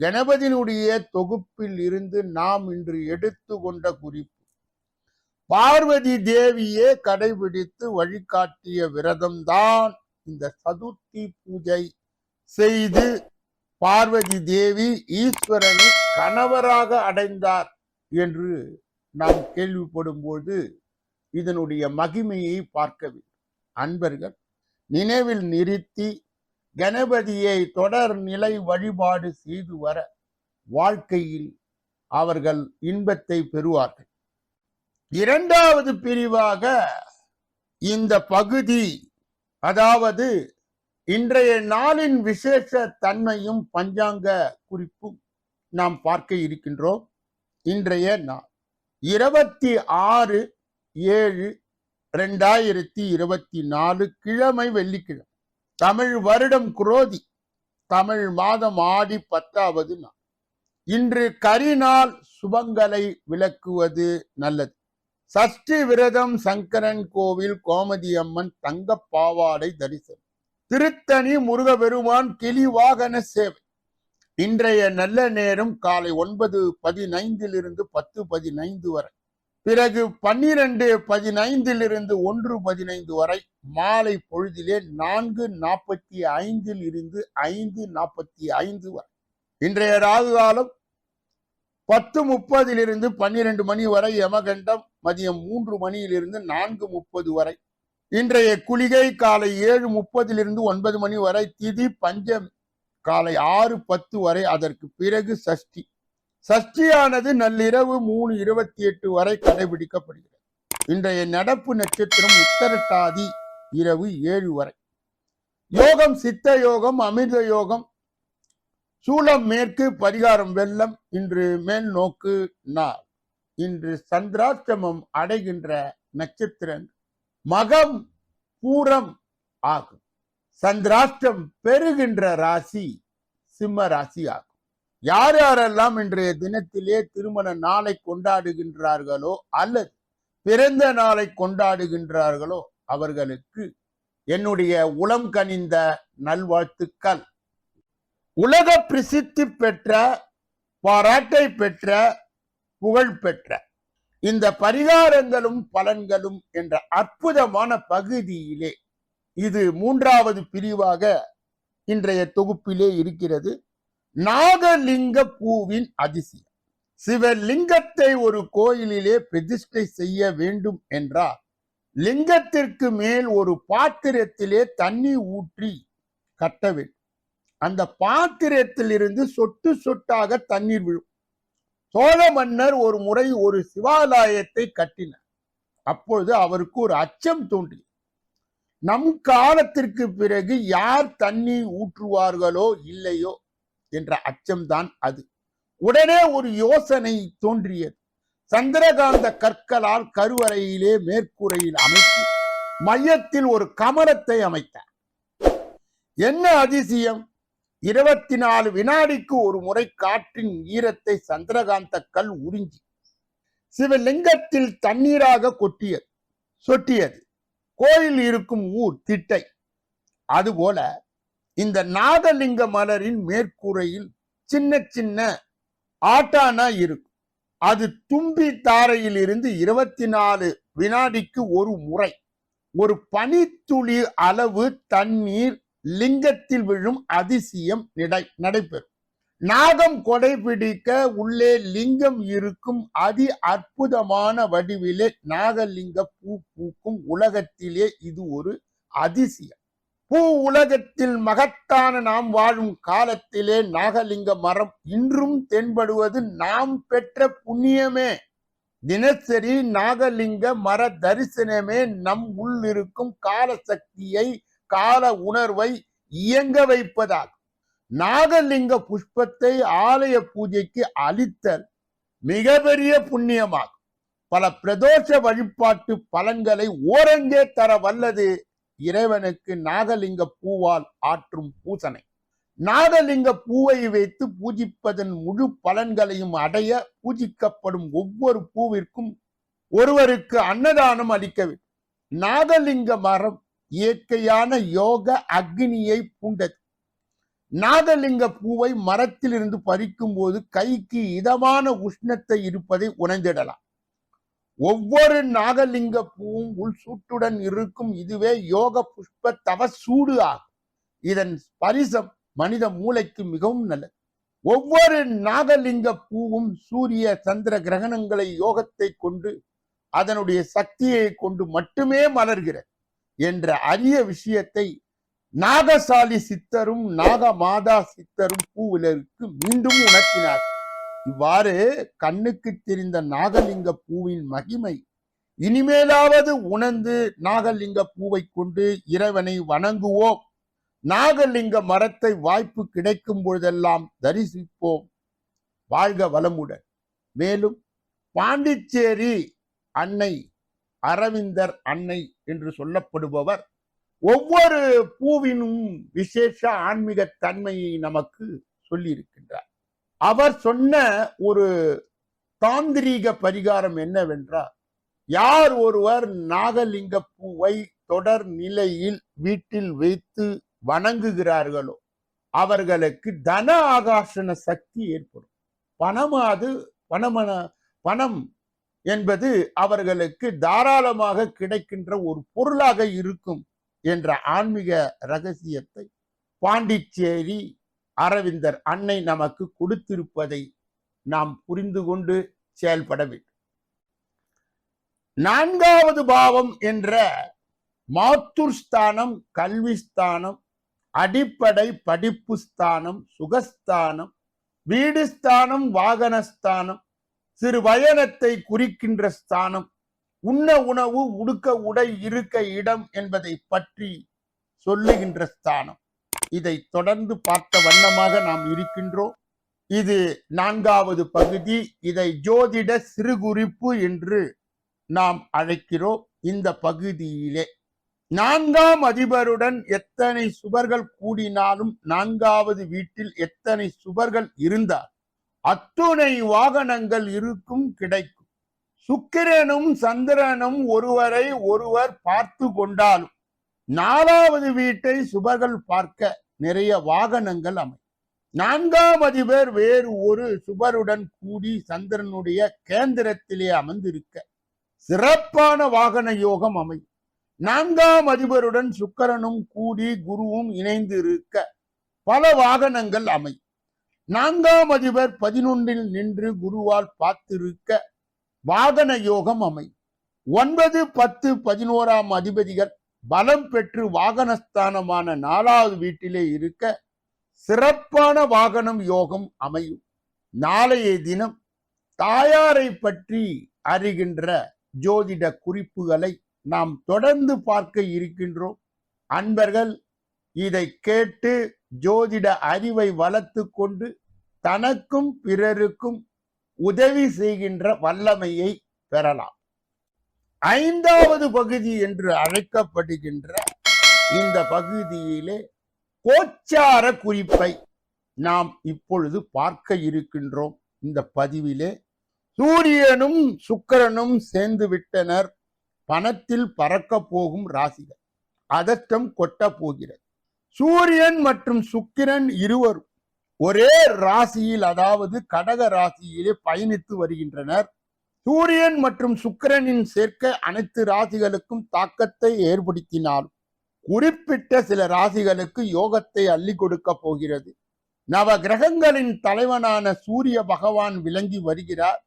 கணபதியினுடைய தொகுப்பில் இருந்து நாம் இன்று எடுத்து கொண்ட குறிப்பு. பார்வதி தேவியே கடைபிடித்து வழிகாட்டிய விரதம்தான் இந்த சதுர்த்தி பூஜை செய்து பார்வதி தேவி ஈஸ்வரனை கணவராக அடைந்தார் என்று நாம் கேள்விப்படும் போது இதனுடைய மகிமையை பார்க்க வேண்டும். அன்பர்கள் நினைவில் நிறுத்தி கணபதியை தொடர் நிலை வழிபாடு செய்து வர வாழ்க்கையில் அவர்கள் இன்பத்தை பெறுவார்கள். இரண்டாவது பிரிவாக இந்த பகுதி அதாவது இன்றைய நாளின் விசேஷ தன்மையும் பஞ்சாங்க குறிப்பும் நாம் பார்க்க இருக்கின்றோம். இன்றைய நாள் இருபத்தி ஆறு ஏழு ரெண்டாயிரத்தி இருபத்தி நாலு கிழமை வெள்ளிக்கிழமை. தமிழ் வருடம் குரோதி தமிழ் மாதம் ஆடி பத்தாவது நாள். இன்று கரிநாள் சுபங்களை விளக்குவது நல்லது. சஷ்டி விரதம் சங்கரன் கோவில் கோமதி அம்மன் தங்க பாவாடை தரிசனம். திருத்தணி முருகபெருமான் கிளி வாகன சேவை. இன்றைய நல்ல நேரம் காலை ஒன்பது பதினைந்திலிருந்து பத்து பதினைந்து வரை. பிறகு பன்னிரண்டு பதினைந்திலிருந்து ஒன்று பதினைந்து வரை மாலை பொழுதிலே நான்கு நாற்பத்தி ஐந்தில் இருந்து ஐந்து நாற்பத்தி ஐந்து வரை. இன்றைய ராகு காலம் பத்து முப்பதிலிருந்து பன்னிரண்டு மணி வரை யமகண்டம் மதியம் மூன்று மணியிலிருந்து நான்கு முப்பது வரை. இன்றைய குளிகை காலை ஏழு முப்பதிலிருந்து ஒன்பது மணி வரை திதி பஞ்சம் காலை ஆறு பத்து வரை அதற்கு பிறகு சஷ்டி. சஷ்டியானது நள்ளிரவு மூணு இருபத்தி எட்டு வரை கடைபிடிக்கப்படுகிறது. இன்றைய நடப்பு நட்சத்திரம் உத்தரட்டாதி இரவு ஏழு வரை. யோகம் சித்த யோகம் அமிர்த யோகம் சூளம் மேற்கு பரிகாரம் வெள்ளம் இன்று மேல் நோக்கு நாள். இன்று சந்திராஷ்டமம் அடைகின்ற நட்சத்திரம் மகம் பூரம் ஆகும். சந்திராஷ்டம் பெறுகின்ற ராசி சிம்ம ராசி ஆகும். யார் யாரெல்லாம் இன்றைய தினத்திலே திருமண நாளை கொண்டாடுகின்றார்களோ அல்லது பிறந்த நாளை கொண்டாடுகின்றார்களோ அவர்களுக்கு என்னுடைய உளம் கனிந்த நல்வாழ்த்துக்கள். உலக பிரசித்தி பெற்ற பாராட்டை பெற்ற புகழ் பெற்ற இந்த பரிகாரங்களும் பலன்களும் என்ற அற்புதமான பகுதியிலே இது மூன்றாவது பிரிவாக இன்றைய தொகுப்பிலே இருக்கிறது. நாகலிங்க பூவின் அதிசயம். சிவலிங்கத்தை ஒரு கோயிலிலே பிரதிஷ்டை செய்ய வேண்டும் என்றால் லிங்கத்திற்கு மேல் ஒரு பாத்திரத்திலே தண்ணி ஊற்றி கட்ட வேண்டும். அந்த பாத்திரத்திலிருந்து சொட்டு சொட்டாக தண்ணீர் விழும். சோழ மன்னர் ஒரு முறை ஒரு சிவாலயத்தை கட்டினார். அப்பொழுது அவருக்கு ஒரு அச்சம் தோன்றியது. நம் காலத்திற்கு பிறகு யார் தண்ணி ஊற்றுவார்களோ இல்லையோ என்ற அச்சம்தான் அது. உடனே ஒரு யோசனை தோன்றியது. சந்திரகாந்த கற்களால் கருவறையிலே மேற்கூரையில் அமைத்து மையத்தில் ஒரு கமலத்தை அமைத்தார். என்ன அதிசயம்? இருபத்தி நாலு வினாடிக்கு ஒரு முறை காற்றின் ஈரத்தை சந்திரகாந்த கல் உறிஞ்சி சிவலிங்கத்தில் தண்ணீராக கொட்டியது சொட்டியது. கோயில் இருக்கும் ஊர் திட்டை. அதுபோல இந்த நாகலிங்க மலரின் மேற்கூரையில் சின்ன சின்ன ஆட்டானா இருக்கும் அது தும்பி தாரையில் இருந்து இருபத்தி நாலு வினாடிக்கு ஒரு முறை. ஒரு பனித்துளி அளவு தண்ணீர் லிங்கத்தில் விழும் அதிசயம் நடை நடைபெறும். நாகம் கொடை பிடிக்க உள்ளே லிங்கம் இருக்கும் அதி அற்புதமான வடிவிலே நாகலிங்க பூ பூக்கும் உலகத்திலே இது ஒரு அதிசயம். பூ உலகத்தில் மகத்தான நாம் வாழும் காலத்திலே நாகலிங்க மரம் இன்றும் தென்படுவது நாம் பெற்ற புண்ணியமே. தினசரி நாகலிங்க மர தரிசனமே நம் உள்ளிருக்கும் கால சக்தியை கால உணர்வை இயங்க வைப்பதாகும் நாகலிங்க புஷ்பத்தை ஆலய பூஜைக்கு அளித்தல் மிகப்பெரிய புண்ணியமாகும். பல பிரதோஷ வழிபாட்டு பலன்களை ஓரங்கே தர வல்லது. இறைவனுக்கு நாகலிங்க பூவால் ஆற்றும் பூசனை. நாகலிங்க பூவை வைத்து பூஜிப்பதன் முழு பலன்களையும் அடைய பூஜிக்கப்படும் ஒவ்வொரு பூவிற்கும் ஒருவருக்கு அன்னதானம் அளிக்க வேண்டும். நாகலிங்க மரம் இயற்கையான யோக அக்னியை பூண்டது. நாகலிங்க பூவை மரத்திலிருந்து பறிக்கும் போது கைக்கு இதமான உஷ்ணத்தை இருப்பதை உணர்ந்திடலாம். ஒவ்வொரு நாகலிங்க பூவும் உள் சூட்டுடன் இருக்கும் இதுவே யோக புஷ்ப தவ சூடு ஆகும். இதன் ஸ்பரிசம் மனித மூளைக்கு மிகவும் நல்லது. ஒவ்வொரு நாகலிங்க பூவும் சூரிய சந்திர கிரகணங்களை யோகத்தை கொண்டு அதனுடைய சக்தியை கொண்டு மட்டுமே மலர்கிறது என்ற அரிய விஷயத்தை நாகசாலி சித்தரும் நாக மாதா சித்தரும் பூவிலருக்கு மீண்டும் உணர்த்தினார் இவ்வாறு கண்ணுக்கு தெரிந்த நாகலிங்க பூவின் மகிமை இனிமேலாவது உணர்ந்து நாகலிங்க பூவை கொண்டு இறைவனை வணங்குவோம். நாகலிங்க மரத்தை வாய்ப்பு கிடைக்கும் பொழுதெல்லாம் தரிசிப்போம். வாழ்க வளமுடன். மேலும் பாண்டிச்சேரி அன்னை அரவிந்தர் அன்னை என்று சொல்லப்படுபவர் ஒவ்வொரு பூவினும் விசேஷ ஆன்மீக தன்மையை நமக்கு சொல்லியிருக்கின்றார். அவர் சொன்ன ஒரு தாந்திரீக பரிகாரம் என்னவென்றால் யார் ஒருவர் நாகலிங்க பூவை தொடர் நிலையில் வீட்டில் வைத்து வணங்குகிறார்களோ அவர்களுக்கு தன ஆகாஷன சக்தி ஏற்படும். பணமாது பணமன பணம் என்பது அவர்களுக்கு தாராளமாக கிடைக்கின்ற ஒரு பொருளாக இருக்கும் என்ற ஆன்மீக ரகசியத்தை பாண்டிச்சேரி அரவிந்தர் அன்னை நமக்கு கொடுத்திருப்பதை நாம் புரிந்து கொண்டு செயல்பட வேண்டும். நான்காவது பாவம் என்ற மாத்துர்ஸ்தானம் ஸ்தானம் கல்வி ஸ்தானம் அடிப்படை படிப்பு ஸ்தானம் சுகஸ்தானம் வீடு ஸ்தானம் வாகனஸ்தானம் சிறு வயனத்தை குறிக்கின்ற ஸ்தானம் உண்ண உணவு உடுக்க உடை இருக்க இடம் என்பதை பற்றி சொல்லுகின்ற ஸ்தானம். இதை தொடர்ந்து பார்த்த வண்ணமாக நாம் இருக்கின்றோம். இது நான்காவது பகுதி. இதை ஜோதிட சிறுகுறிப்பு என்று நாம் அழைக்கிறோம். இந்த பகுதியிலே நான்காம் அதிபருடன் எத்தனை சுவர்கள் கூடினாலும் நான்காவது வீட்டில் எத்தனை சுவர்கள் இருந்தால் அத்துணை வாகனங்கள் இருக்கும் கிடைக்கும். சுக்கிரனும் சந்திரனும் ஒருவரை ஒருவர் பார்த்து கொண்டாலும் நாலாவது வீட்டை சுபர்கள் பார்க்க நிறைய வாகனங்கள் அமை. நான்காம் அதிபர் வேறு ஒரு சுபருடன் கூடி சந்திரனுடைய கேந்திரத்திலே அமர்ந்திருக்க சிறப்பான வாகன யோகம் அமை. நான்காம் அதிபருடன் சுக்கரனும் கூடி குருவும் இணைந்து இருக்க பல வாகனங்கள் அமை. நான்காம் அதிபர் பதினொன்றில் நின்று குருவால் பார்த்திருக்க வாகன யோகம் அமை. ஒன்பது பத்து பதினோராம் அதிபதிகள் பலம் பெற்று வாகனஸ்தானமான நாலாவது வீட்டிலே இருக்க சிறப்பான வாகனம் யோகம் அமையும். நாளைய தினம் தாயாரை பற்றி அறிகின்ற ஜோதிட குறிப்புகளை நாம் தொடர்ந்து பார்க்க இருக்கின்றோம். அன்பர்கள் இதை கேட்டு ஜோதிட அறிவை வளர்த்து கொண்டு தனக்கும் பிறருக்கும் உதவி செய்கின்ற வல்லமையை பெறலாம். ஐந்தாவது பகுதி என்று அழைக்கப்படுகின்ற இந்த பகுதியிலே கோச்சார குறிப்பை நாம் இப்பொழுது பார்க்க இருக்கின்றோம். இந்த பதிவிலே சூரியனும் சுக்கிரனும் சேர்ந்து விட்டனர். பணத்தில் பறக்க போகும் ராசிகள் அதற்றம் கொட்ட போகிறது. சூரியன் மற்றும் சுக்கிரன் இருவரும் ஒரே ராசியில் அதாவது கடக ராசியிலே பயணித்து வருகின்றனர். சூரியன் மற்றும் சுக்கிரனின் சேர்க்கை அனைத்து ராசிகளுக்கும் தாக்கத்தை ஏற்படுத்தினாலும் குறிப்பிட்ட சில ராசிகளுக்கு யோகத்தை அள்ளி கொடுக்க போகிறது. நவ கிரகங்களின் தலைவனான சூரிய பகவான் விளங்கி வருகிறார்.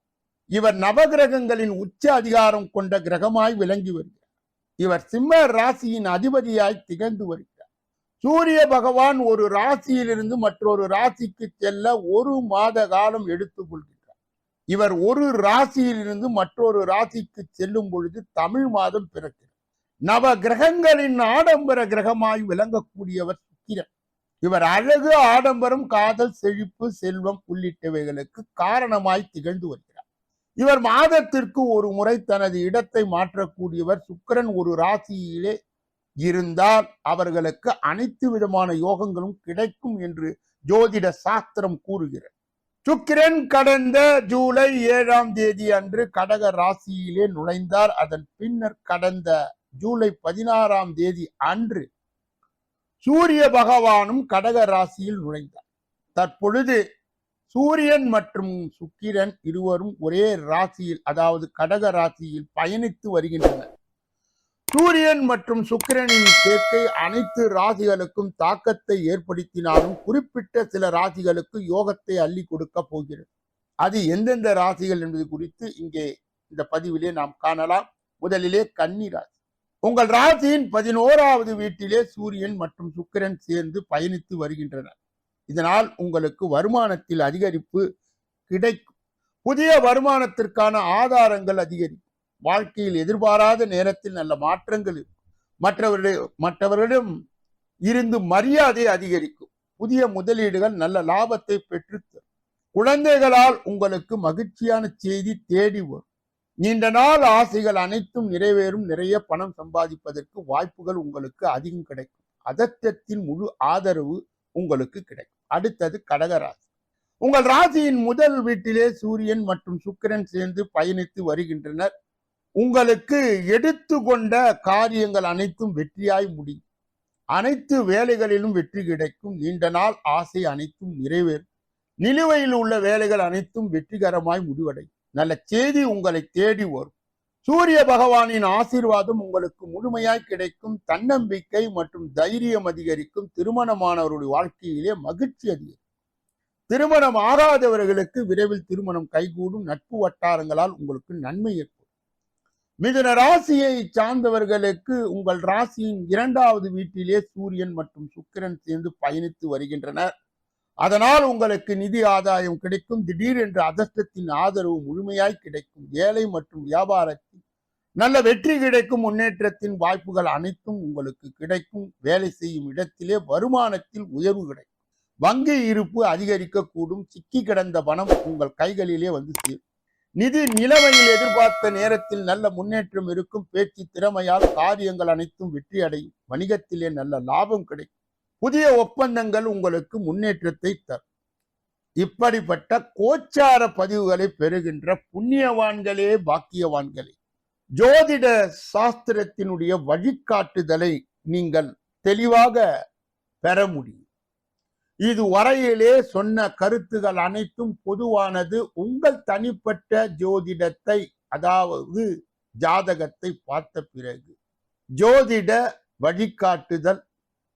இவர் நவகிரகங்களின் உச்ச அதிகாரம் கொண்ட கிரகமாய் விளங்கி வருகிறார். இவர் சிம்ம ராசியின் அதிபதியாய் திகழ்ந்து வருகிறார். சூரிய பகவான் ஒரு ராசியிலிருந்து மற்றொரு ராசிக்கு செல்ல ஒரு மாத காலம் எடுத்துக் கொள்கிறார் இவர் ஒரு ராசியிலிருந்து மற்றொரு ராசிக்கு செல்லும் பொழுது தமிழ் மாதம் பிறக்கிறது. நவ கிரகங்களின் ஆடம்பர கிரகமாய் விளங்கக்கூடியவர் சுக்கிரன். இவர் அழகு ஆடம்பரம் காதல் செழிப்பு செல்வம் உள்ளிட்டவைகளுக்கு காரணமாய் திகழ்ந்து வருகிறார். இவர் மாதத்திற்கு ஒரு முறை தனது இடத்தை மாற்றக்கூடியவர் சுக்கிரன் ஒரு ராசியிலே இருந்தால் அவர்களுக்கு அனைத்து விதமான யோகங்களும் கிடைக்கும் என்று ஜோதிட சாஸ்திரம் கூறுகிறது. சுக்கிரன் கடந்த ஜூலை ஏழாம் தேதி அன்று கடக ராசியிலே நுழைந்தார். அதன் பின்னர் கடந்த ஜூலை பதினாறாம் தேதி அன்று சூரிய பகவானும் கடக ராசியில் நுழைந்தார். தற்பொழுது சூரியன் மற்றும் சுக்கிரன் இருவரும் ஒரே ராசியில் அதாவது கடக ராசியில் பயணித்து வருகின்றனர். சூரியன் மற்றும் சுக்கிரனின் சேர்க்கை அனைத்து ராசிகளுக்கும் தாக்கத்தை ஏற்படுத்தினாலும் குறிப்பிட்ட சில ராசிகளுக்கு யோகத்தை அள்ளி கொடுக்க போகிறது. அது எந்தெந்த ராசிகள் என்பது குறித்து இங்கே இந்த பதிவிலே நாம் காணலாம். முதலிலே கன்னி ராசி. உங்கள் ராசியின் பதினோராவது வீட்டிலே சூரியன் மற்றும் சுக்கிரன் சேர்ந்து பயணித்து வருகின்றனர். இதனால் உங்களுக்கு வருமானத்தில் அதிகரிப்பு கிடைக்கும். புதிய வருமானத்திற்கான ஆதாரங்கள் அதிகரிக்கும். வாழ்க்கையில் எதிர்பாராத நேரத்தில் நல்ல மாற்றங்கள் மற்றவருடைய மற்றவர்களிடம் இருந்து மரியாதை அதிகரிக்கும். புதிய முதலீடுகள் நல்ல லாபத்தை பெற்றுத்தரும். குழந்தைகளால் உங்களுக்கு மகிழ்ச்சியான செய்தி தேடி வரும். நீண்ட நாள் ஆசைகள் அனைத்தும் நிறைவேறும். நிறைய பணம் சம்பாதிப்பதற்கு வாய்ப்புகள் உங்களுக்கு அதிகம் கிடைக்கும். அதத்தத்தின் முழு ஆதரவு உங்களுக்கு கிடைக்கும். அடுத்தது கடகராசி. உங்கள் ராசியின் முதல் வீட்டிலே சூரியன் மற்றும் சுக்கிரன் சேர்ந்து பயணித்து வருகின்றனர். உங்களுக்கு எடுத்து கொண்ட காரியங்கள் அனைத்தும் வெற்றியாய் முடியும். அனைத்து வேலைகளிலும் வெற்றி கிடைக்கும். நீண்ட நாள் ஆசை அனைத்தும் நிறைவேறும். நிலுவையில் உள்ள வேலைகள் அனைத்தும் வெற்றிகரமாய் முடிவடையும். நல்ல செய்தி உங்களை தேடி வரும். சூரிய பகவானின் ஆசீர்வாதம் உங்களுக்கு முழுமையாய் கிடைக்கும். தன்னம்பிக்கை மற்றும் தைரியம் அதிகரிக்கும். திருமணமானவருடைய வாழ்க்கையிலே மகிழ்ச்சி அதிகரிக்கும். திருமணம் ஆகாதவர்களுக்கு விரைவில் திருமணம் கைகூடும். நட்பு வட்டாரங்களால் உங்களுக்கு நன்மை ஏற்படும். மிதுன ராசியை சார்ந்தவர்களுக்கு உங்கள் ராசியின் இரண்டாவது வீட்டிலே சூரியன் மற்றும் சுக்கிரன் சேர்ந்து பயணித்து வருகின்றனர். அதனால் உங்களுக்கு நிதி ஆதாயம் கிடைக்கும். திடீரென்று அதிர்ஷ்டத்தின் ஆதரவு முழுமையாய் கிடைக்கும். ஏழை மற்றும் வியாபாரத்தில் நல்ல வெற்றி கிடைக்கும். முன்னேற்றத்தின் வாய்ப்புகள் அனைத்தும் உங்களுக்கு கிடைக்கும். வேலை செய்யும் இடத்திலே வருமானத்தில் உயர்வு கிடைக்கும். வங்கி இருப்பு அதிகரிக்கக்கூடும். சிக்கி கிடந்த பணம் உங்கள் கைகளிலே வந்து சேரும். நிதி நிலைமையில் எதிர்பார்த்த நேரத்தில் நல்ல முன்னேற்றம் இருக்கும் பேச்சு திறமையால் காரியங்கள் அனைத்தும் வெற்றி அடையும் வணிகத்திலே நல்ல லாபம் கிடைக்கும். புதிய ஒப்பந்தங்கள் உங்களுக்கு முன்னேற்றத்தை தரும். இப்படிப்பட்ட கோச்சார பதிவுகளை பெறுகின்ற புண்ணியவான்களே பாக்கியவான்களே ஜோதிட சாஸ்திரத்தினுடைய வழிகாட்டுதலை நீங்கள் தெளிவாக பெற முடியும். இது வரையிலே சொன்ன கருத்துகள் அனைத்தும் பொதுவானது. உங்கள் தனிப்பட்ட ஜோதிடத்தை அதாவது ஜாதகத்தை பார்த்த பிறகு ஜோதிட வழிகாட்டுதல்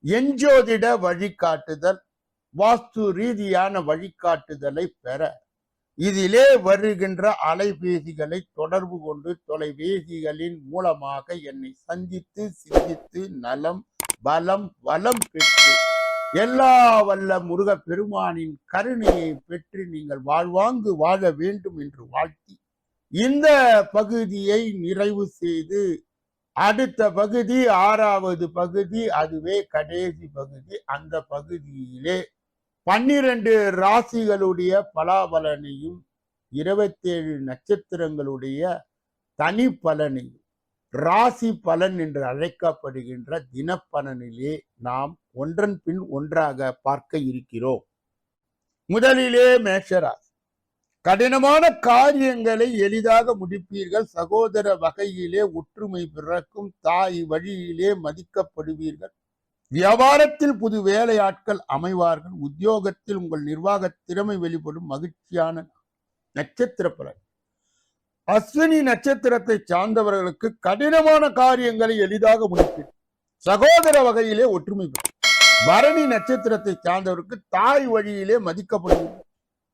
எஞ்சோதிட வழிகாட்டுதல் வாஸ்து ரீதியான வழிகாட்டுதலை பெற இதிலே வருகின்ற அலைபேசிகளை தொடர்பு கொண்டு தொலைபேசிகளின் மூலமாக என்னை சந்தித்து சிந்தித்து நலம் பலம் வளம் பெற்று எல்லா வல்ல முருக பெருமானின் கருணையை பெற்று நீங்கள் வாழ்வாங்கு வாழ வேண்டும் என்று வாழ்த்தி இந்த பகுதியை நிறைவு செய்து அடுத்த பகுதி ஆறாவது பகுதி அதுவே கடைசி பகுதி. அந்த பகுதியிலே பன்னிரண்டு ராசிகளுடைய பலாபலனையும் இருபத்தேழு நட்சத்திரங்களுடைய தனி பலனையும் ராசி பலன் என்று அழைக்கப்படுகின்ற தினப்பலனிலே நாம் ஒன்றன் பின் ஒன்றாக பார்க்க இருக்கிறோம். முதலிலே மேஷராசி. கடினமான காரியங்களை எளிதாக முடிப்பீர்கள். சகோதர வகையிலே ஒற்றுமை பிறக்கும். தாய் வழியிலே மதிக்கப்படுவீர்கள். வியாபாரத்தில் புது வேலையாட்கள் அமைவார்கள். உத்தியோகத்தில் உங்கள் நிர்வாக திறமை வெளிப்படும். மகிழ்ச்சியான நட்சத்திர பலன். அஸ்வினி நட்சத்திரத்தை சார்ந்தவர்களுக்கு கடினமான காரியங்களை எளிதாக முடிப்பீர்கள் சகோதர வகையிலே ஒற்றுமை பரணி நட்சத்திரத்தை சார்ந்தவருக்கு தாய் வழியிலே மதிக்கப்படுகிறது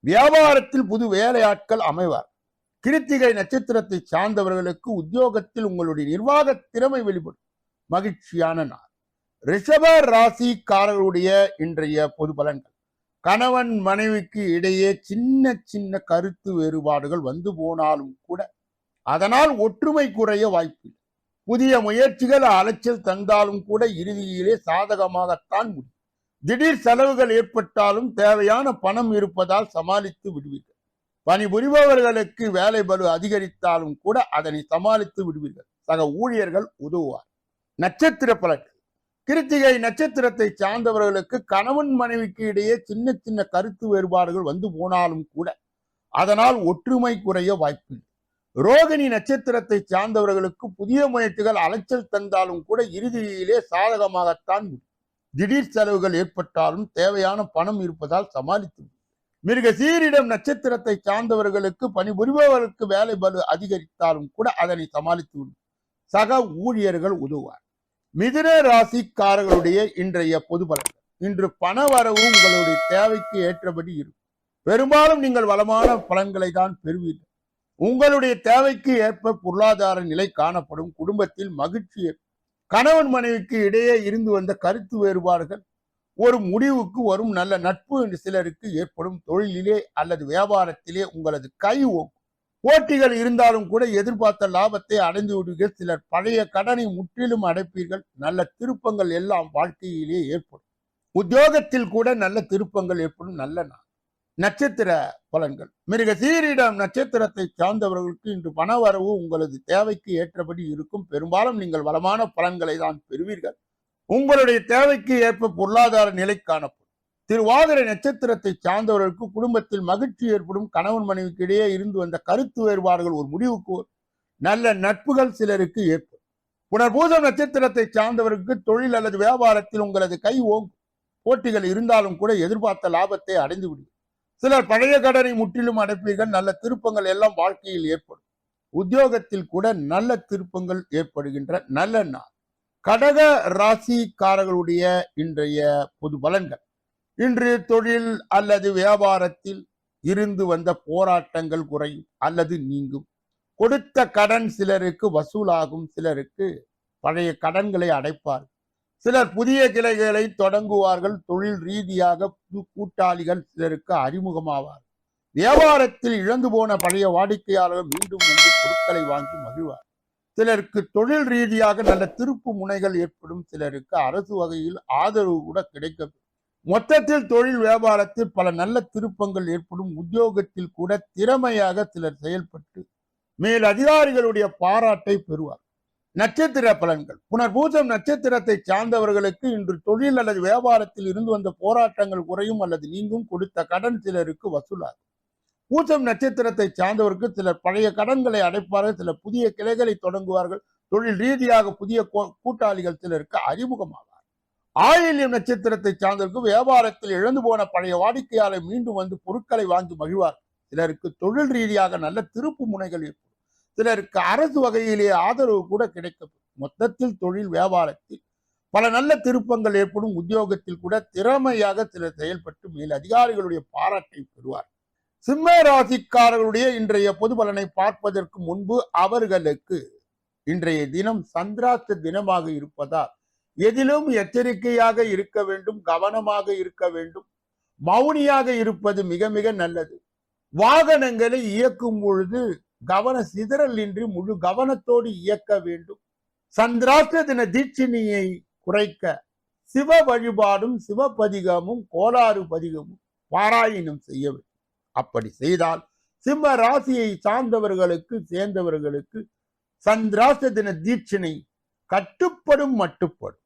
வியாபாரத்தில் புது வேலையாட்கள் அமைவார். கிருத்திகை நட்சத்திரத்தை சார்ந்தவர்களுக்கு உத்தியோகத்தில் உங்களுடைய நிர்வாக திறமை வெளிப்படும். மகிழ்ச்சியான நாள். ரிஷப ராசிக்காரர்களுடைய இன்றைய பொது பலன்கள். கணவன் மனைவிக்கு இடையே சின்ன சின்ன கருத்து வேறுபாடுகள் வந்து போனாலும் கூட அதனால் ஒற்றுமை குறைய வாய்ப்பு புதிய முயற்சிகள் அலைச்சல் தந்தாலும் கூட இறுதியிலே சாதகமாகத்தான் முடியும். திடீர் செலவுகள் ஏற்பட்டாலும் தேவையான பணம் இருப்பதால் சமாளித்து விடுவீர்கள். பணிபுரிபவர்களுக்கு வேலை பலு அதிகரித்தாலும் கூட அதனை சமாளித்து விடுவீர்கள். சக ஊழியர்கள் உதவுவார் நட்சத்திர பலன். கிருத்திகை நட்சத்திரத்தை சார்ந்தவர்களுக்கு கணவன் மனைவிக்கு இடையே சின்ன சின்ன கருத்து வேறுபாடுகள் வந்து போனாலும் கூட அதனால் ஒற்றுமை குறைய வாய்ப்பில்லை ரோகிணி நட்சத்திரத்தை சார்ந்தவர்களுக்கு புதிய முயற்சிகள் அலைச்சல் தந்தாலும் கூட இறுதியிலே சாதகமாகத்தான் திடீர் செலவுகள் ஏற்பட்டாலும் தேவையான பணம் இருப்பதால் சமாளித்து மிருக சீரிடம் நட்சத்திரத்தை சார்ந்தவர்களுக்கு பணிபுரிபவர்களுக்கு வேலை பலு அதிகரித்தாலும் கூட அதனை சமாளித்து விடும். சக ஊழியர்கள் உதவுவார் மிதுன ராசிக்காரர்களுடைய இன்றைய பொது இன்று பண வரவு உங்களுடைய தேவைக்கு ஏற்றபடி இருக்கும். பெரும்பாலும் நீங்கள் வளமான பலன்களை தான் பெறுவீர்கள். உங்களுடைய தேவைக்கு ஏற்ப பொருளாதார நிலை காணப்படும். குடும்பத்தில் மகிழ்ச்சி கணவன் மனைவிக்கு இடையே இருந்து வந்த கருத்து வேறுபாடுகள் ஒரு முடிவுக்கு வரும் நல்ல நட்பு என்று சிலருக்கு ஏற்படும். தொழிலிலே அல்லது வியாபாரத்திலே உங்களது கை ஓங்கும். போட்டிகள் இருந்தாலும் கூட எதிர்பார்த்த லாபத்தை அடைந்து விடுவீர்கள் சிலர் பழைய கடனை முற்றிலும் அடைப்பீர்கள். நல்ல திருப்பங்கள் எல்லாம் வாழ்க்கையிலே ஏற்படும். உத்தியோகத்தில் கூட நல்ல திருப்பங்கள் ஏற்படும். நல்ல நாள். நட்சத்திர பலன்கள். மிருக சீரிடம் நட்சத்திரத்தை சார்ந்தவர்களுக்கு இன்று பணவரவு உங்களது தேவைக்கு ஏற்றபடி இருக்கும். பெரும்பாலும் நீங்கள் வளமான பலன்களை தான் பெறுவீர்கள். உங்களுடைய தேவைக்கு ஏற்ப பொருளாதார நிலை காணப்படும். திருவாதிரை நட்சத்திரத்தை சார்ந்தவர்களுக்கு குடும்பத்தில் மகிழ்ச்சி ஏற்படும். கணவன் மனைவிக்கு இடையே இருந்து வந்த கருத்து வேறுபாடுகள் ஒரு முடிவுக்கு நல்ல நட்புகள் சிலருக்கு ஏற்படும். புனர்பூசம் நட்சத்திரத்தை சார்ந்தவருக்கு தொழில் அல்லது வியாபாரத்தில் உங்களது கை ஓங்கும். போட்டிகள் இருந்தாலும் கூட எதிர்பார்த்த லாபத்தை அடைந்து விடுவீர்கள். சிலர் பழைய கடனை முற்றிலும் அடைப்பீர்கள். நல்ல திருப்பங்கள் எல்லாம் வாழ்க்கையில் ஏற்படும். உத்தியோகத்தில் கூட நல்ல திருப்பங்கள் ஏற்படுகின்ற நல்ல நாள். கடக ராசிக்காரர்களுடைய இன்றைய பொது பலன்கள். இன்று தொழில் அல்லது வியாபாரத்தில் இருந்து வந்த போராட்டங்கள் குறையும் அல்லது நீங்கும். கொடுத்த கடன் சிலருக்கு வசூலாகும் சிலருக்கு பழைய கடன்களை அடைப்பார். சிலர் புதிய கிளைகளை தொடங்குவார்கள் தொழில் ரீதியாக புது கூட்டாளிகள் சிலருக்கு அறிமுகமாவார். வியாபாரத்தில் இழந்து போன பழைய வாடிக்கையாளர்கள் மீண்டும் வந்து பொருட்களை வாங்கி மகிழ்வார். சிலருக்கு தொழில் ரீதியாக நல்ல திருப்பு முனைகள் ஏற்படும் சிலருக்கு அரசு வகையில் ஆதரவு கூட கிடைக்கும் மொத்தத்தில் தொழில் வியாபாரத்தில் பல நல்ல திருப்பங்கள் ஏற்படும். உத்தியோகத்தில் கூட திறமையாக சிலர் செயல்பட்டு மேல் அதிகாரிகளுடைய பாராட்டை பெறுவார். நட்சத்திர பலன்கள். புனர்பூசம் நட்சத்திரத்தை சார்ந்தவர்களுக்கு இன்று தொழில் அல்லது வியாபாரத்தில் இருந்து வந்த போராட்டங்கள் குறையும் அல்லது நீங்கும். கொடுத்த கடன் சிலருக்கு வசூலாகும். பூசம் நட்சத்திரத்தை சார்ந்தவருக்கு சிலர் பழைய கடன்களை அடைப்பார்கள். சிலர் புதிய கிளைகளை தொடங்குவார்கள். தொழில் ரீதியாக புதிய கூட்டாளிகள் சிலருக்கு அறிமுகமாகும் ஆயில்யம் நட்சத்திரத்தை சார்ந்திருக்கும் வியாபாரத்தில் இழந்து போன பழைய வாடிக்கையாளர் மீண்டும் வந்து பொருட்களை வாங்கி மகிழ்வார். சிலருக்கு தொழில் ரீதியாக நல்ல திருப்பு முனைகள் ஏற்படும். சிலருக்கு அரசு வகையிலே ஆதரவு கூட கிடைக்கும் மொத்தத்தில் தொழில் வியாபாரத்தில் பல நல்ல திருப்பங்கள் ஏற்படும். உத்தியோகத்தில் கூட திறமையாக சிலர் செயல்பட்டு மேல் அதிகாரிகளுடைய பாராட்டை பெறுவார். சிம்ம ராசிக்காரர்களுடைய இன்றைய பொது பலனை பார்ப்பதற்கு முன்பு அவர்களுக்கு இன்றைய தினம் சந்திராஷ்ட தினமாக இருப்பதால் எதிலும் எச்சரிக்கையாக இருக்க வேண்டும் கவனமாக இருக்க வேண்டும். மௌனியாக இருப்பது மிக மிக நல்லது. வாகனங்களை இயக்கும் பொழுது கவன சிதறல் இன்றி முழு கவனத்தோடு இயக்க வேண்டும். சந்திராஷ்ட தின தீட்சினியை குறைக்க சிவ வழிபாடும் சிவபதிகமும் கோளாறு பதிகமும் பாராயணம் செய்ய வேண்டும். அப்படி செய்தால் சிம்ம ராசியை சார்ந்தவர்களுக்கு சேர்ந்தவர்களுக்கு சந்திராஷ்ட தின தீட்சிணை கட்டுப்படும் மட்டுப்படும்.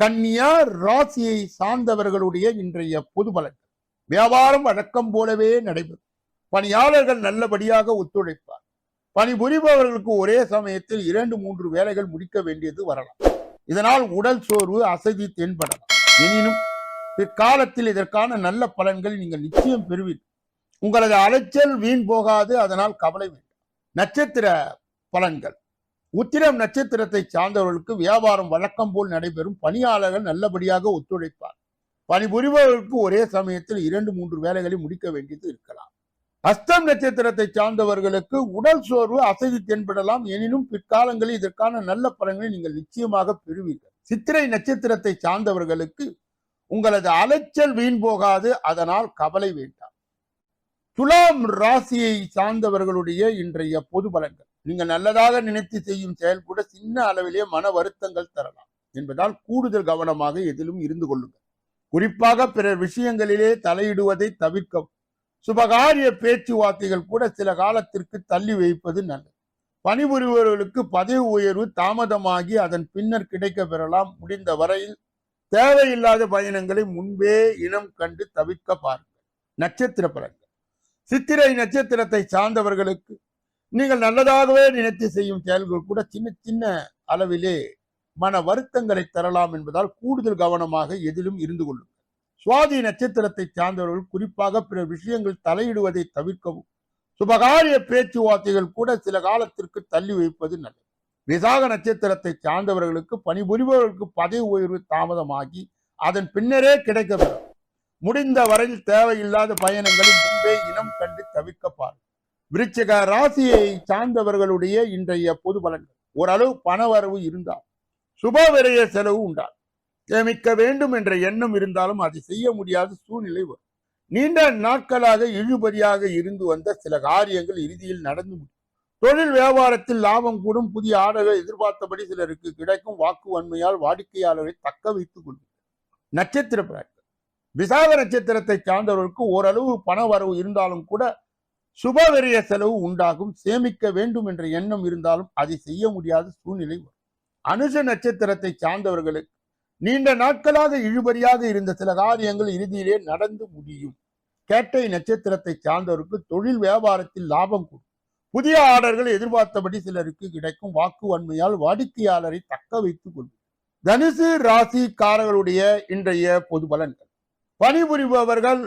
கன்னியா ராசியை சார்ந்தவர்களுடைய இன்றைய பொது பலன்கள். வியாபாரம் வழக்கம் போலவே நடைபெறும். பணியாளர்கள் நல்லபடியாக ஒத்துழைப்பார். பணிபுரிபவர்களுக்கு ஒரே சமயத்தில் இரண்டு மூன்று வேலைகள் முடிக்க வேண்டியது வரலாம். இதனால் உடல் சோர்வு அசதி தென்படலாம். எனினும் பிற்காலத்தில் இதற்கான நல்ல பலன்களை நீங்கள் நிச்சயம் பெறுவீர்கள். உங்களது அலைச்சல் வீண் போகாது அதனால் கவலை வேண்டும். நட்சத்திர பலன்கள். உத்திரம் நட்சத்திரத்தை சார்ந்தவர்களுக்கு வியாபாரம் வழக்கம் போல் நடைபெறும். பணியாளர்கள் நல்லபடியாக ஒத்துழைப்பார். பணிபுரிபவர்களுக்கு ஒரே சமயத்தில் இரண்டு மூன்று வேலைகளை முடிக்க வேண்டியது இருக்கலாம். அஸ்தம் நட்சத்திரத்தை சார்ந்தவர்களுக்கு உடல் சோர்வு அசதி தென்படலாம். எனினும் பிற்காலங்களில் இதற்கான நல்ல பலன்களை நீங்கள் நிச்சயமாக பெறுவீர்கள். சித்திரை நட்சத்திரத்தை சார்ந்தவர்களுக்கு உங்களது அலைச்சல் வீண் போகாது. அதனால் கவலை வேண்டாம். துலாம் ராசியை சார்ந்தவர்களுடைய இன்றைய பொது பலன்கள். நீங்க நல்லதாக நினைத்து செய்யும் செயல் கூட சின்ன அளவிலே மன வருத்தங்கள் தரலாம். என்பதால் கூடுதல் கவனமாக எதிலும் இருந்து கொள்ளுங்கள். குறிப்பாக பிறர் விஷயங்களிலே தலையிடுவதை தவிர்க்கவும். சுபகாரிய பேச்சுவார்த்தைகள் கூட சில காலத்திற்கு தள்ளி வைப்பது நல்லது. பணிபுரிபவர்களுக்கு பதவி உயர்வு தாமதமாகி அதன் பின்னர் கிடைக்க பெறலாம் முடிந்த வரையில் தேவையில்லாத பயணங்களை முன்பே இனம் கண்டு தவிர்க்க பாருங்கள். நட்சத்திர பலன்கள். சித்திரை நட்சத்திரத்தை சார்ந்தவர்களுக்கு நீங்கள் நல்லதாகவே நினைத்து செய்யும் செயல்கள் கூட சின்ன சின்ன அளவிலே மன வருத்தங்களை தரலாம் என்பதால் கூடுதல் கவனமாக எதிலும் இருந்து கொள்ளுங்கள். சுவாதி நட்சத்திரத்தை சார்ந்தவர்கள் குறிப்பாக பிற விஷயங்கள் தலையிடுவதை தவிர்க்கவும். சுபகாரிய பேச்சுவார்த்தைகள் கூட சில காலத்திற்கு தள்ளி வைப்பது நல்லது. விசாக நட்சத்திரத்தை சார்ந்தவர்களுக்கு பணிபுரிபவர்களுக்கு பதவி உயர்வு தாமதமாகி அதன் பின்னரே கிடைக்கப்பெறும். முடிந்த வரையில் தேவையில்லாத பயணங்களை முன்பே இனம் கண்டு தவிர்க்க பாருங்கள். விருச்சக ராசியை சார்ந்தவர்களுடைய இன்றைய பொது பலன்கள். ஓரளவு பணவரவு இருந்தால் சுப விரய செலவு உண்டால் சேமிக்க வேண்டும் என்ற எண்ணம் இருந்தாலும் அதை செய்ய முடியாத சூழ்நிலை வரும். நீண்ட நாட்களாக இழுபறியாக இருந்து வந்த சில காரியங்கள் இறுதியில் நடந்து முடியும். தொழில் வியாபாரத்தில் லாபம் கூடும். புதிய ஆர்டர்கள் எதிர்பார்த்தபடி சிலருக்கு கிடைக்கும். வாக்கு வன்மையால் வாடிக்கையாளரை தக்க வைத்துக் கொள்ளும் நட்சத்திர பிராட்கள் விசாக நட்சத்திரத்தை சார்ந்தவர்களுக்கு ஓரளவு பண வரவு இருந்தாலும் கூட சுபவெறிய செலவு உண்டாகும் சேமிக்க வேண்டும் என்ற எண்ணம் இருந்தாலும் அதை செய்ய முடியாத சூழ்நிலை வரும். அனுஷ நட்சத்திரத்தை சார்ந்தவர்களுக்கு நீண்ட நாட்களாக இழுபறியாக இருந்த சில காரியங்கள் இறுதியிலே நடந்து முடியும். கேட்டை நட்சத்திரத்தை சார்ந்தவருக்கு தொழில் வியாபாரத்தில் லாபம் கூடும் புதிய ஆர்டர்கள் எதிர்பார்த்தபடி சிலருக்கு கிடைக்கும் வாக்கு வன்மையால் வாடிக்கையாளரை தக்க வைத்துக் கொள்ளும் தனுசு ராசிக்காரர்களுடைய இன்றைய பொது பலன்கள். பணிபுரிபவர்கள்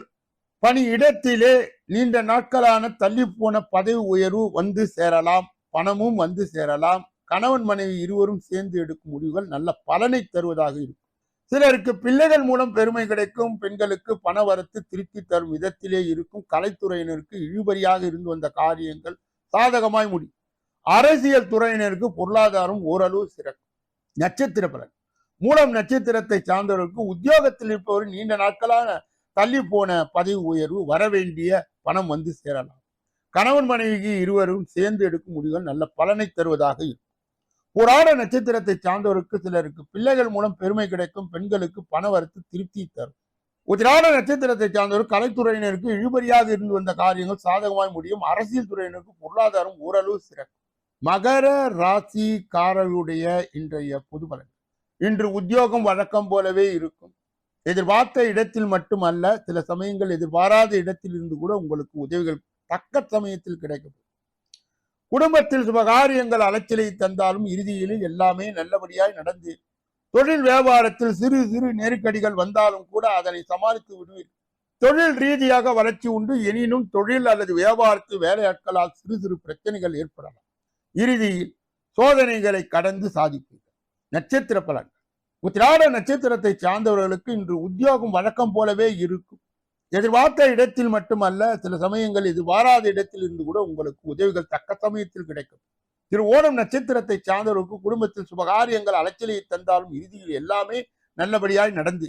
பணி இடத்திலே நீண்ட நாட்களான தள்ளி போன பதவி உயர்வு வந்து சேரலாம் பணமும் வந்து சேரலாம். கணவன் மனைவி இருவரும் சேர்ந்து எடுக்கும் முடிவுகள் நல்ல பலனை தருவதாக இருக்கும். சிலருக்கு பிள்ளைகள் மூலம் பெருமை கிடைக்கும் பெண்களுக்கு பண வரத்து திருப்பி தரும் விதத்திலே இருக்கும். கலைத்துறையினருக்கு இழுபறியாக இருந்து வந்த காரியங்கள் சாதகமாய் முடியும். அரசியல் துறையினருக்கு பொருளாதாரம் ஓரளவு சிறக்கும். நட்சத்திர பலன். மூலம் நட்சத்திரத்தை சார்ந்தவர்களுக்கு உத்தியோகத்தில் இருப்பவர் நீண்ட நாட்களான தள்ளி போன பதவி உயர்வு வர வேண்டிய பணம் வந்து சேரலாம். கணவன் மனைவிக்கு இருவரும் சேர்ந்து எடுக்கும் முடிவுகள் நல்ல பலனை தருவதாக இருக்கும். புராண நட்சத்திரத்தை சார்ந்தவருக்கு சிலருக்கு பிள்ளைகள் மூலம் பெருமை கிடைக்கும் பெண்களுக்கு பண வரத்து திருப்தி தரும். உத்திராட நட்சத்திரத்தை சார்ந்தவர் கலைத்துறையினருக்கு இழுபறியாக இருந்து வந்த காரியங்கள் சாதகமாய் முடியும். அரசியல் துறையினருக்கு பொருளாதாரம் ஓரளவு சிறக்கும். மகர ராசிக்காரருடைய இன்றைய பொது பலன். இன்று உத்தியோகம் வழக்கம் போலவே இருக்கும். எதிர்பார்த்த இடத்தில் மட்டுமல்ல சில சமயங்கள் எதிர்பாராத இடத்தில் இருந்து கூட உங்களுக்கு உதவிகள் தக்க சமயத்தில் கிடைக்கும் குடும்பத்தில் சுபகாரியங்கள் அலைச்சலை தந்தாலும் இறுதியில் எல்லாமே நல்லபடியாய் நடந்து தொழில் வியாபாரத்தில் சிறு சிறு நெருக்கடிகள் வந்தாலும் கூட அதனை சமாளித்து விடுவீர்கள் தொழில் ரீதியாக வளர்ச்சி உண்டு. எனினும் தொழில் அல்லது வியாபாரத்து வேலையாட்களால் சிறு சிறு பிரச்சனைகள் ஏற்படலாம். இறுதியில் சோதனைகளை கடந்து சாதிப்பீர்கள். நட்சத்திர பலன் உத்திராட நட்சத்திரத்தை சார்ந்தவர்களுக்கு இன்று உத்தியோகம் வழக்கம் போலவே இருக்கும். எதிர்பார்த்த இடத்தில் மட்டுமல்ல சில சமயங்கள் எதிர்பாராத இடத்தில் இருந்து கூட உங்களுக்கு உதவிகள் தக்க சமயத்தில் கிடைக்கும். திரு ஓணம் நட்சத்திரத்தை சார்ந்தவருக்கு குடும்பத்தில் சுபகாரியங்கள் அலைச்சலை தந்தாலும் இறுதியில் எல்லாமே நல்லபடியாய் நடந்து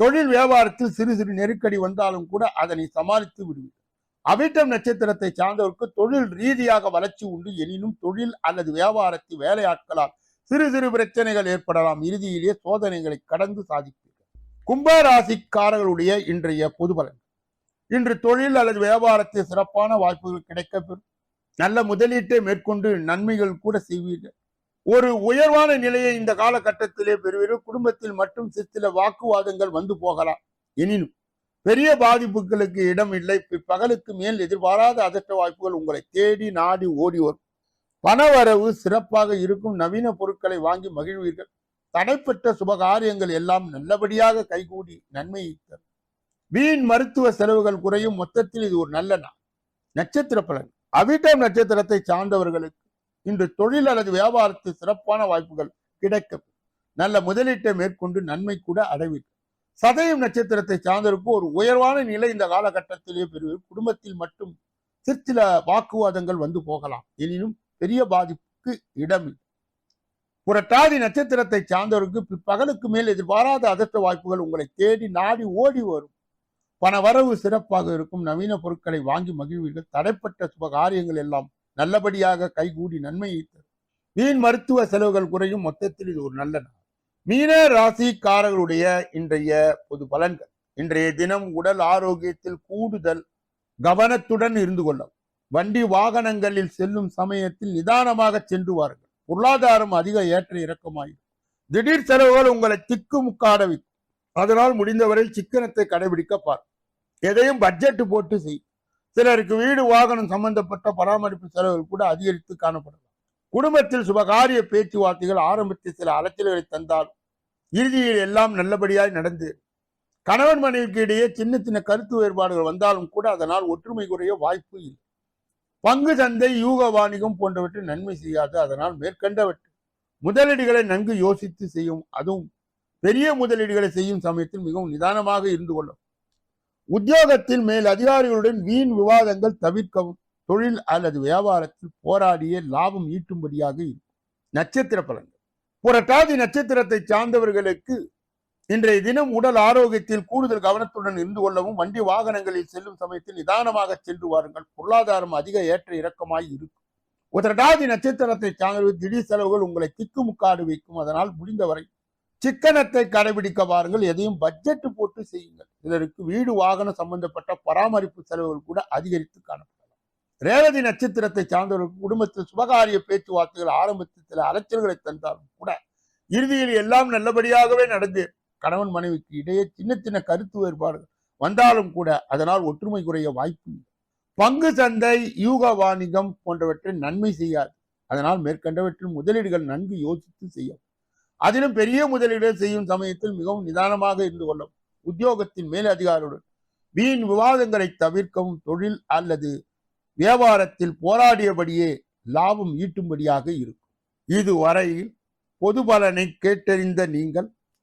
தொழில் வியாபாரத்தில் சிறு சிறு நெருக்கடி வந்தாலும் கூட அதனை சமாளித்து விடுவீர்கள். அவிட்டம் நட்சத்திரத்தை சார்ந்தவருக்கு தொழில் ரீதியாக வளர்ச்சி உண்டு. எனினும் தொழில் அல்லது வியாபாரத்தை வேலையாட்களால் சிறு சிறு பிரச்சனைகள் ஏற்படலாம். இறுதியிலே சோதனைகளை கடந்து சாதிப்பீர்கள். கும்பராசிக்காரர்களுடைய இன்றைய பொது பலன். இன்று தொழில் அல்லது வியாபாரத்தில் சிறப்பான வாய்ப்புகள் கிடைக்கப்பெறும். நல்ல முதலீட்டை மேற்கொண்டு நன்மைகள் கூட செய்வீர்கள். ஒரு உயர்வான நிலையை இந்த காலகட்டத்திலே பெறுவீர்கள். குடும்பத்தில் மட்டும் சில வாக்குவாதங்கள் வந்து போகலாம். எனினும் பெரிய பாதிப்புகளுக்கு இடம் இல்லை பகலுக்கு மேல் எதிர்பாராத அதிர்ஷ்ட வாய்ப்புகள் உங்களை தேடி நாடி ஓடி வரும். பணவரவு சிறப்பாக இருக்கும் நவீன பொருட்களை வாங்கி மகிழ்வீர்கள். தடைப்பட்ட சுபகாரியங்கள் எல்லாம் நல்லபடியாக கைகூடி நன்மையை தரும். வீண் மருத்துவ செலவுகள் குறையும். மொத்தத்தில் இது ஒரு நல்ல நாள். நட்சத்திர பலன். அவிட்டம் நட்சத்திரத்தை சார்ந்தவர்களுக்கு இன்று தொழில் அல்லது வியாபாரத்தில் சிறப்பான வாய்ப்புகள் கிடைக்கும் நல்ல முதலீட்டை மேற்கொண்டு நன்மை கூட அடைவீர்கள். சதயம் நட்சத்திரத்தை சார்ந்தவருக்கு ஒரு உயர்வான நிலை இந்த காலகட்டத்திலே பெறுவது குடும்பத்தில் மட்டும் சிற்சில வாக்குவாதங்கள் வந்து போகலாம். எனினும் பெரிய பாதிப்புக்கு இடமில்லை புரட்டாதி நட்சத்திரத்தை சார்ந்தவருக்கு பிற்பகலுக்கு மேல் எதிர்பாராத அதிர்ஷ்ட வாய்ப்புகள் உங்களை தேடி நாடி ஓடி வரும். பண வரவு சிறப்பாக இருக்கும். நவீன பொருட்களை வாங்கி மகிழ்வீர்கள். தடைப்பட்ட சுப காரியங்கள் எல்லாம் நல்லபடியாக கைகூடி நன்மையை தரும். மீன் மருத்துவ செலவுகள் குறையும். மொத்தத்தில் இது ஒரு நல்ல நாள். மீன ராசிக்காரர்களுடைய இன்றைய பொது பலன்கள். இன்றைய தினம் உடல் ஆரோக்கியத்தில் கூடுதல் கவனத்துடன் இருந்து கொள்ளவும். வண்டி வாகனங்களில் செல்லும் சமயத்தில் நிதானமாக சென்றுவார்கள். பொருளாதாரம் அதிக ஏற்ற இறக்கமாயிடும். திடீர் செலவுகள் உங்களை திக்கு முக்காட வைக்கும் அதனால் முடிந்தவரை சிக்கனத்தை கடைபிடிக்க பார். எதையும் பட்ஜெட் போட்டு செய். சிலருக்கு வீடு வாகனம் சம்பந்தப்பட்ட பராமரிப்பு செலவுகள் கூட அதிகரித்து காணப்படலாம். குடும்பத்தில் சுபகாரிய பேச்சுவார்த்தைகள் ஆரம்பத்தில் சில அலைச்சல்களை தந்தாலும் இறுதியில் எல்லாம் நல்லபடியாய் நடந்து கணவன் மனைவிக்கு இடையே சின்ன சின்ன கருத்து வேறுபாடுகள் வந்தாலும் கூட அதனால் ஒற்றுமை குறைய வாய்ப்பு இல்லை. பங்கு சந்தை யூக வாணிகம் போன்றவற்றை நன்மை செய்யாது. அதனால் மேற்கண்டவற்றை முதலீடுகளை நன்கு யோசித்து செய்யும் அதுவும் பெரிய முதலீடுகளை செய்யும் சமயத்தில் மிகவும் நிதானமாக இருந்து கொள்ளும். உத்தியோகத்தில் மேல் அதிகாரிகளுடன் வீண் விவாதங்கள் தவிர்க்கவும் தொழில் அல்லது வியாபாரத்தில் போராடிய லாபம் ஈட்டும்படியாக இருக்கும் நட்சத்திர பலன்கள். புரட்டாதி நட்சத்திரத்தை சார்ந்தவர்களுக்கு இன்றைய தினம் உடல் ஆரோக்கியத்தில் கூடுதல் கவனத்துடன் இருந்து கொள்ளவும் வண்டி வாகனங்களில் செல்லும் சமயத்தில் நிதானமாக சென்று வாருங்கள். பொருளாதாரம் அதிக ஏற்ற இறக்கமாய் இருக்கும். உதரடாதி நட்சத்திரத்தை சார்ந்தவர்கள் திடீர் செலவுகள் உங்களை திக்குமுக்காடு வைக்கும். அதனால் முடிந்தவரை சிக்கனத்தை கடைபிடிக்க வாருங்கள். எதையும் பட்ஜெட் போட்டு செய்யுங்கள். இதற்கு வீடு வாகனம் சம்பந்தப்பட்ட பராமரிப்பு செலவுகள் கூட அதிகரித்து காணப்படலாம். ரேவதி நட்சத்திரத்தை சார்ந்தவர்களுக்கு குடும்பத்தில் சுபகாரிய பேச்சுவார்த்தைகள் ஆரம்பத்தில் சில அலைச்சல்களை தந்தாலும் கூட இறுதியில் எல்லாம் நல்லபடியாகவே நடந்து கணவன் மனைவிக்கு இடையே சின்ன சின்ன கருத்து வேறுபாடுகள் வந்தாலும் கூட அதனால் ஒற்றுமை குறைய வாய்ப்பு பங்கு சந்தை யூக வாணிகம் போன்றவற்றை நன்மை செய்யாது. அதனால் மேற்கண்டவற்றில் முதலீடுகள் நன்கு யோசித்து செய்யும் அதிலும் பெரிய முதலீடுகள் செய்யும் சமயத்தில் மிகவும் நிதானமாக இருந்து கொள்ளும் உத்தியோகத்தின் மேலதிகாரியுடன் வீண் விவாதங்களை தவிர்க்கவும் தொழில் அல்லது வியாபாரத்தில் போராடியபடியே லாபம் ஈட்டும்படியாக இருக்கும். இதுவரையில் பொது பலனை கேட்டறிந்த நீங்கள்